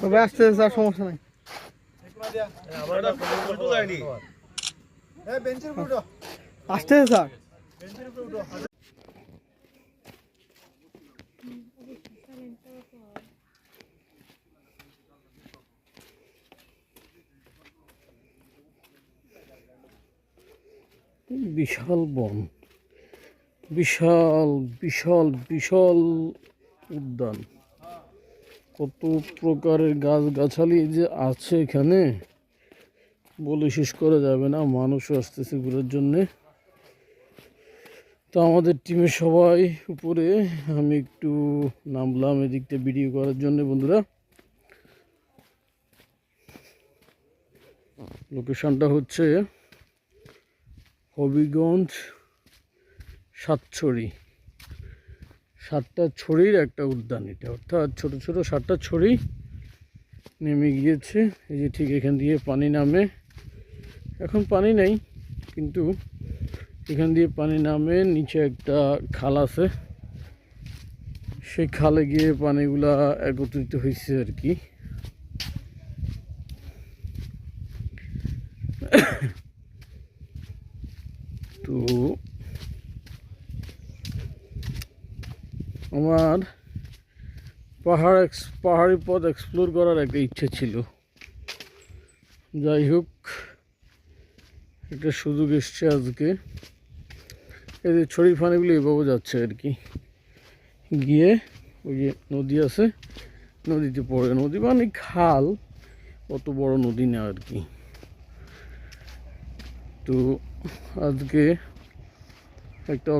সবাই আসতে স্যার সমস্যা নাই। আসতে স্যার বিশাল বন। বিশাল বিশাল বিশাল উদ্যান। কত প্রকারের গাছ গাছালি যে আছে এখানে, বলে শেষ করা যাবে না। মানুষও আসতেছে ঘুরার জন্যে। তো আমাদের টিমের সবাই উপরে, আমি একটু নামলাম এদিকটা ভিডিও করার জন্য, বন্ধুরা। লোকেশনটা হচ্ছে হবিগঞ্জ সাতছড়ি। সাতটা ছড়ির একটা উদ্যান এটা। অর্থাৎ ছোট ছোট সাতটা ছড়ি নেমে গিয়েছে। এই যে ঠিক এখান দিয়ে পানি নামে। এখন পানি নেই, কিন্তু এখান দিয়ে পানি নামে, নিচে একটা খাল আছে। সেই খালে গিয়ে পানিগুলা একত্রিত হয়েছে আর কি তো আমার পাহাড় এক্স পাহাড়ি পথ এক্সপ্লোর করার একটা ইচ্ছে ছিল। যাই হোক, একটা সুযোগ এসছে আজকে। এই যে ছড়ি ফানিগুলো এভাবে যাচ্ছে আর কি। গিয়ে ওই যে নদী আছে, নদীতে পড়ে। নদী মানে খাল, অত বড় নদী না আর কি। তো আজকে একটা